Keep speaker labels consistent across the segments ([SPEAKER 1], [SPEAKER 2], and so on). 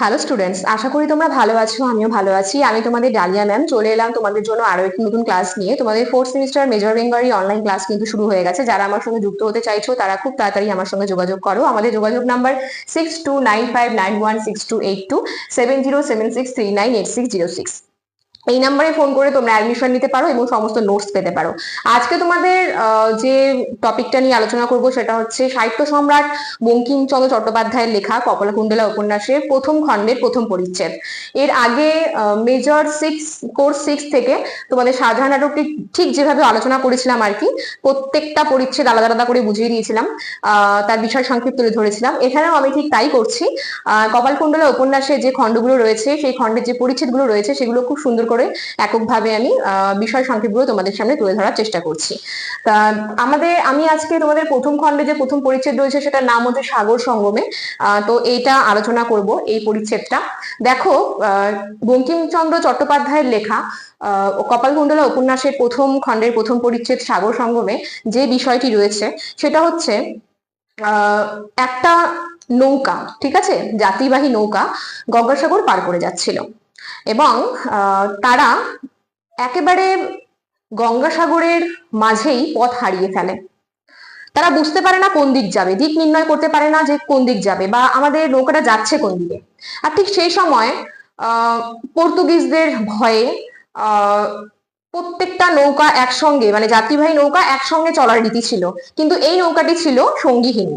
[SPEAKER 1] Hello students আশা করি তোমরা ভালো আছো, আমিও ভালো আছি। আমি তোমাদের ডালিয়া ম্যাম চলে এলাম তোমাদের জন্য আরও একটি নতুন ক্লাস নিয়ে। তোমাদের fourth semester major Bengali online class কিন্তু শুরু হয়ে গেছে। যারা আমার সঙ্গে যুক্ত হতে চাইছো, তারা খুব তাড়াতাড়ি আমার সঙ্গে যোগাযোগ করো। আমাদের যোগাযোগ number six two nine five nine one six two eight two seven zero seven six three nine eight six zero six এই নাম্বারে ফোন করে তোমরা অ্যাডমিশন নিতে পারো এবং সমস্ত নোটস পেতে পারো। আজকে তোমাদের যে টপিকটা নিয়ে আলোচনা করব সেটা হচ্ছে সাহিত্য সম্রাট বঙ্কিমচন্দ্র চট্টোপাধ্যায়ের লেখা কপালকুণ্ডলা উপন্যাসের প্রথম খণ্ডের প্রথম পরিচ্ছেদ। এর আগে মেজর সিক্স কোর্স সিক্স থেকে তোমাদের শাহজাহান নাটকটি ঠিক যেভাবে আলোচনা করেছিলাম আর কি, প্রত্যেকটা পরিচ্ছেদ আলাদা আলাদা করে বুঝিয়ে দিয়েছিলাম তার বিষয় সংক্ষিপ্ত তুলে ধরেছিলাম। এখানেও আমি ঠিক তাই করছি কপালকুণ্ডলা উপন্যাসে যে খণ্ডগুলো রয়েছে, সেই খণ্ডের যে পরিচ্ছেদগুলো রয়েছে, সেগুলো খুব সুন্দর করে এককভাবে আমি বিষয় সংক্ষেপগুলো তোমাদের সামনে তুলে ধরার চেষ্টা করছি। তা, আমাদের, আমি আজকে তোমাদের প্রথম খণ্ডে যে প্রথম পরিচ্ছেদ রয়েছে সেটার নাম হচ্ছে সাগর সঙ্গমে। তো এইটা আলোচনা করব এই পরিচ্ছেদটা। দেখো বঙ্কিমচন্দ্র চট্টোপাধ্যায়ের লেখা কপালকুণ্ডলা উপন্যাসের প্রথম খণ্ডের প্রথম পরিচ্ছেদ সাগর সঙ্গমে যে বিষয়টি রয়েছে, সেটা হচ্ছে একটা নৌকা, ঠিক আছে? যাত্রীবাহী নৌকা গঙ্গাসাগর পার করে যাচ্ছিল। এবং তারা একেবারে গঙ্গাসাগরের মাঝেই পথ হারিয়ে ফেলে। তারা বুঝতে পারে না কোন দিক যাবে, দিক নির্ণয় করতে পারে না যে কোন দিক যাবে বা আমাদের নৌকাটা যাচ্ছে কোন দিকে। আর ঠিক সেই সময় পর্তুগিজদের ভয়ে প্রত্যেকটা নৌকা একসঙ্গে মানে যাত্রীবাহী নৌকা একসঙ্গে চলার রীতি ছিল, কিন্তু এই নৌকাটি ছিল সঙ্গীহীন।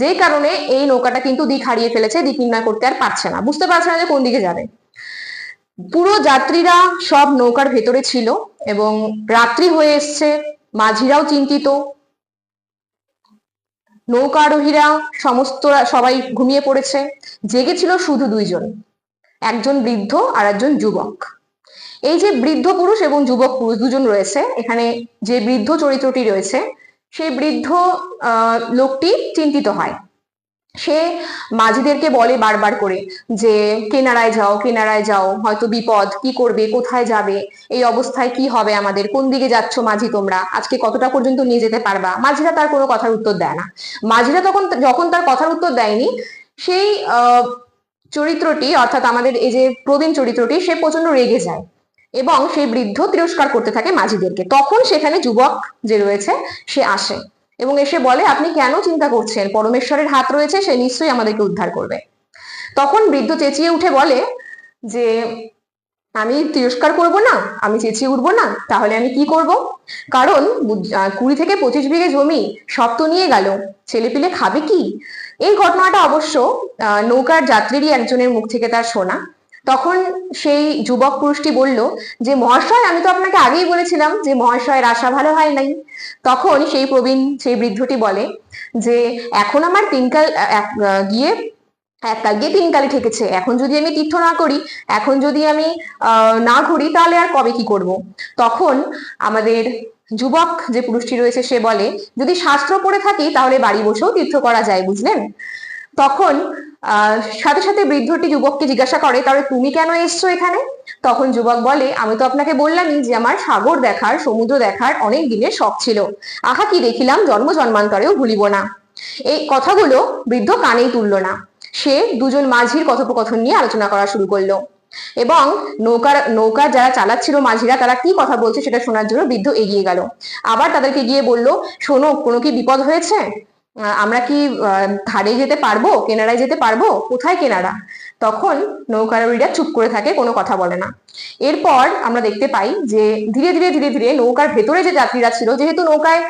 [SPEAKER 1] যেই কারণে এই নৌকাটা কিন্তু দিক হারিয়ে ফেলেছে, দিক নির্ণয় করতে আর পারছে না। বুঝতে পারছে না যে কোন দিকে যাবে। পুরো যাত্রীরা সব নৌকার ভেতরে ছিল এবং রাত্রি হয়ে এসছে, মাঝিরাও চিন্তিত। নৌকা আরোহীরা সমস্ত সবাই ঘুমিয়ে পড়েছে। জেগেছিল শুধু দুইজন, একজন বৃদ্ধ আর একজন যুবক। এই যে বৃদ্ধ পুরুষ এবং যুবক পুরুষ দুজন রয়েছে, এখানে যে বৃদ্ধ চরিত্রটি রয়েছে, সেই বৃদ্ধ লোকটি চিন্তিত হয়। সে মাঝিদেরকে বলে বারবার করে যে, কেনারায় যাও কেনারায় যাও, হয়তো বিপদ, কি করবে, কোথায় যাবে, এই অবস্থায় কি হবে আমাদের, কোন দিকে যাচ্ছ মাঝি তোমরা, আজকে কতটা পর্যন্ত নিয়ে যেতে পারবা? মাঝিরা তার কোনো কথার উত্তর দেয় না। মাঝিরা তখন, যখন তার কথার উত্তর দেয়নি, সেই চরিত্রটি, অর্থাৎ আমাদের এই যে প্রবীণ চরিত্রটি, সে প্রচণ্ড রেগে যায় এবং সেই বৃদ্ধ তিরস্কার করতে থাকে মাঝিদেরকে। তখন সেখানে যুবক যে রয়েছে, সে আসে। এবং এসে বলে, আপনি কেন চিন্তা করছেন? পরমেশ্বরের হাত রয়েছে, সে নিশ্চয়ই আমাদেরকে উদ্ধার করবে। তখন বৃদ্ধ চেঁচিয়ে উঠে বলে যে, আমি তিরস্কার করব না, আমি চেঁচিয়ে উঠবো না, তাহলে আমি কি করব? কারণ কুড়ি থেকে পঁচিশ বিঘে জমি সব তো নিয়ে গেল, ছেলেপিলে খাবে কি? এই ঘটনাটা অবশ্য নৌকার যাত্রীরই একজনের মুখ থেকে তার শোনা। তখন সেই যুবক পুরুষটি বলল যে, মহাশয়, আমি তো আপনাকে আগেই বলেছিলাম যে, মহাশয়ের আশা ভালো হয় নাই। তখন সেই প্রবীণ, সেই বৃদ্ধটি বলে যে, এখন আমার তিনকাল গিয়ে এককাল গিয়ে তিনকালে ঠেকেছে। এখন যদি আমি তীর্থ না করি, এখন যদি আমি না ঘুরি, তাহলে আর কবে কি করব? তখন আমাদের যুবক যে পুরুষটি রয়েছে, সে বলে, যদি শাস্ত্র পড়ে থাকি, তাহলে বাড়ি বসেও তীর্থ করা যায়, বুঝলেন? তখন সাথে সাথে বৃদ্ধটি যুবককে জিজ্ঞাসা করে, তাহলে তুমি কেন এসছো এখানে? তখন যুবক বলে, আমি তো আপনাকে বললামই যে আমার সাগর দেখার, সমুদ্র দেখার অনেক দিনের শখ ছিল। আহা কি দেখিলাম, জন্ম জন্মান্তরেও ভুলিব না। এই কথাগুলো বৃদ্ধ কানেই তুলল না। সে দুজন মাঝির কথোপকথন নিয়ে আলোচনা করা শুরু করল। এবং নৌকার নৌকা যারা চালাচ্ছিল মাঝিরা, তারা কি কথা বলছে সেটা শোনার জন্য বৃদ্ধ এগিয়ে গেল। আবার তাদেরকে গিয়ে বলল, শোনো, কোনো কি বিপদ হয়েছে? আমরা কি ধারে যেতে পারব? কেনারায় যেতে পারব? কোথায় কেনারা? তখন নৌকারীরা চুপ করে থাকে, কোনো কথা বলে না। এরপর আমরা দেখতে পাই যে ধীরে ধীরে ধীরে ধীরে নৌকার ভেতরে যে যাত্রীরা ছিল, যেহেতু নৌকায়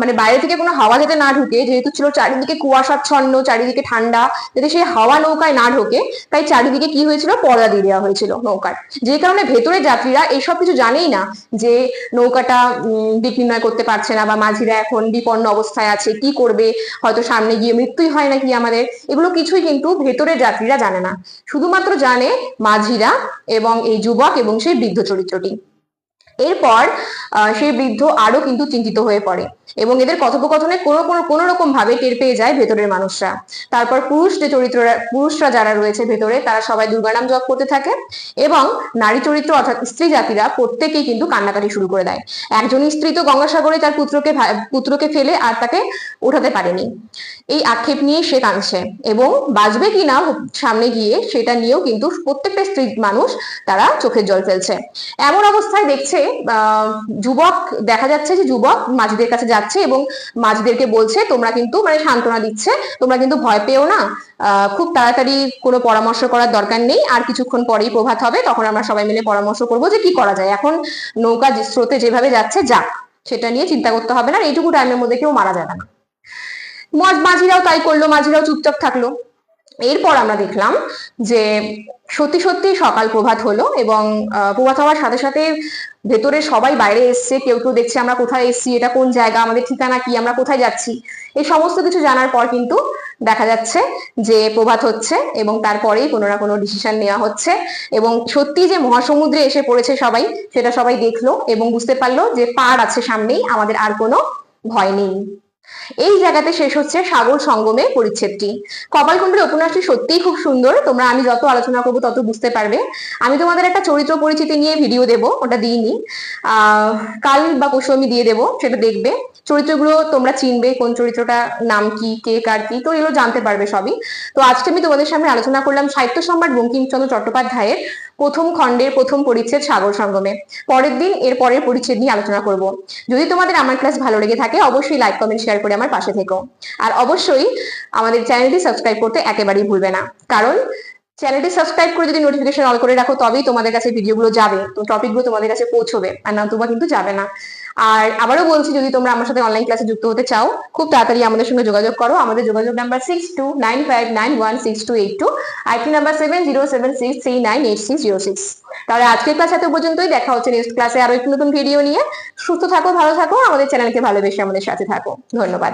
[SPEAKER 1] মানে বাইরে থেকে কোনো হাওয়া যাতে না ঢুকে, যেহেতু ছিল চারিদিকে কুয়াশাচ্ছন্ন চারিদিকে ঠান্ডা, যাতে সেই হাওয়া নৌকায় না ঢোকে, তাই চারিদিকে কি হয়েছিল? পর্দা দিয়ে দেওয়া হয়েছিল নৌকার। যে কারণে ভেতরে যাত্রীরা এইসব কিছু জানেই না যে নৌকাটা দিক নির্ণয় করতে পারছে না বা মাঝিরা এখন বিপন্ন অবস্থায় আছে, কি করবে? হয়তো সামনে গিয়ে মৃত্যুই হয় নাকি আমাদের? এগুলো কিছুই কিন্তু ভেতরের যাত্রীরা জানে না। শুধুমাত্র জানে মাঝিরা এবং এই যুবক এবং সেই বৃদ্ধ চরিত্রটি। এরপর সেই বৃদ্ধ আরও কিন্তু চিন্তিত হয়ে পড়ে। এবং এদের কথোপকথনে কোনো কোনো কোনো রকম ভাবে টের পেয়ে যায় ভেতরের মানুষরা। তারপর পুরুষ যে চরিত্ররা, পুরুষরা যারা রয়েছে ভেতরে, তারা সবাই দুর্গানাম জপ করতে থাকে এবং নারী চরিত্র অর্থাৎ স্ত্রী জাতিরা প্রত্যেকেই কিন্তু কান্নাকাটি শুরু করে দেয়। একজন স্ত্রী তো গঙ্গাসাগরে তার পুত্রকে পুত্রকে ফেলে আর তাকে ওঠাতে পারেনি। এই আক্ষেপ নিয়ে সে কাঁদছে এবং বাঁচবে কি না সামনে গিয়ে সেটা নিয়েও কিন্তু প্রত্যেকটা স্ত্রী মানুষ তারা চোখের জল ফেলছে। এমন অবস্থায় দেখছে যুবক, দেখা যাচ্ছে যে যুবক মাঝিদের কাছে যাচ্ছে এবং মাঝিদেরকে বলছে, তোমরা কিন্তু মানে সান্ত্বনা দিচ্ছে, তোমরা কিন্তু ভয় পেও না। খুব তাড়াতাড়ি কোনো পরামর্শ করার দরকার নেই। আর কিছুক্ষণ পরেই প্রভাত হবে, তখন আমরা সবাই মিলে পরামর্শ করব যে কি করা যায়। এখন নৌকা স্রোতে যেভাবে যাচ্ছে, যাক, সেটা নিয়ে চিন্তা করতে হবে না। এইটুকু টাইমের মধ্যে কেউ মারা যাবে না। মাঝিরাও তাই করল, মাঝিরাও চুপচাপ থাকল। এরপর আমরা দেখলাম যে সত্যি সত্যি সকাল প্রভাত হলো এবং প্রভাত হওয়ার সাথে সাথে ভেতরে সবাই বাইরে এসছে, কেউ কেউ দেখছে আমরা কোথায় এসছি, এটা কোন জায়গা, আমাদের ঠিকানা কি, আমরা কোথায় যাচ্ছি, এই সমস্ত কিছু জানার পর কিন্তু দেখা যাচ্ছে যে প্রভাত হচ্ছে এবং তারপরেই কোনো না কোনো ডিসিশন নেওয়া হচ্ছে এবং সত্যি যে মহাসমুদ্রে এসে পড়েছে সবাই, সেটা সবাই দেখল এবং বুঝতে পারল যে পার আছে সামনেই, আমাদের আর কোনো ভয় নেই। এই জায়গাতে শেষ হচ্ছে সাগর সঙ্গমে পরিচ্ছেদটি। কপালকুণ্ডের উপন্যাসটি সত্যিই খুব সুন্দর। তোমরা আমি যত আলোচনা করব তত বুঝতে পারবে। আমি তোমাদের একটা চরিত্র পরিচিতি নিয়ে ভিডিও দেব, ওটা দিইনি। কাল বা পরশু আমি দিয়ে দেবো, সেটা দেখবে। চরিত্রগুলো তোমরা চিনবে, কোন চরিত্রটা নাম কি, কে, কার কি, তো এগুলো জানতে পারবে সবই। তো আজকে আমি তোমাদের সামনে আলোচনা করলাম সাহিত্য সম্রাট বঙ্কিমচন্দ্র চট্টোপাধ্যায়ের প্রথম খণ্ডের প্রথম পরিচ্ছেদ সাগর সঙ্গমে। পরের দিন এর পরের পরিচ্ছেদ নিয়ে আলোচনা করব। যদি তোমাদের আমার ক্লাস ভালো লেগে থাকে, অবশ্যই লাইক কমেন্ট শেয়ার করে আমার পাশে থেকো। আর অবশ্যই আমাদের চ্যানেলটি সাবস্ক্রাইব করতে একেবারেই ভুলবে না। কারণ চ্যানেলটি সাবস্ক্রাইব করে যদি নোটিফিকেশন অল করে রাখো, তবেই তোমাদের কাছে ভিডিওগুলো যাবে। তো টপিকগুলো তোমাদের কাছে পৌঁছবে। আর না তোমরা কিন্তু যাবে না। আর আবারও বলছি, যদি তোমরা আমার সাথে অনলাইন ক্লাসে যুক্ত হতে চাও, খুব তাড়াতাড়ি আমাদের সঙ্গে যোগাযোগ করো। আমাদের যোগাযোগ number six two nine five nine one six two eight two I IP number seven zero seven six three nine eight six zero six তাহলে আজকের ক্লাস এত পর্যন্তই। দেখা হচ্ছে নেক্সট ক্লাসে আরও একটু নতুন ভিডিও নিয়ে। সুস্থ থাকো, ভালো থাকো। আমাদের চ্যানেলকে ভালোবেসে আমাদের সাথে থাকো। ধন্যবাদ।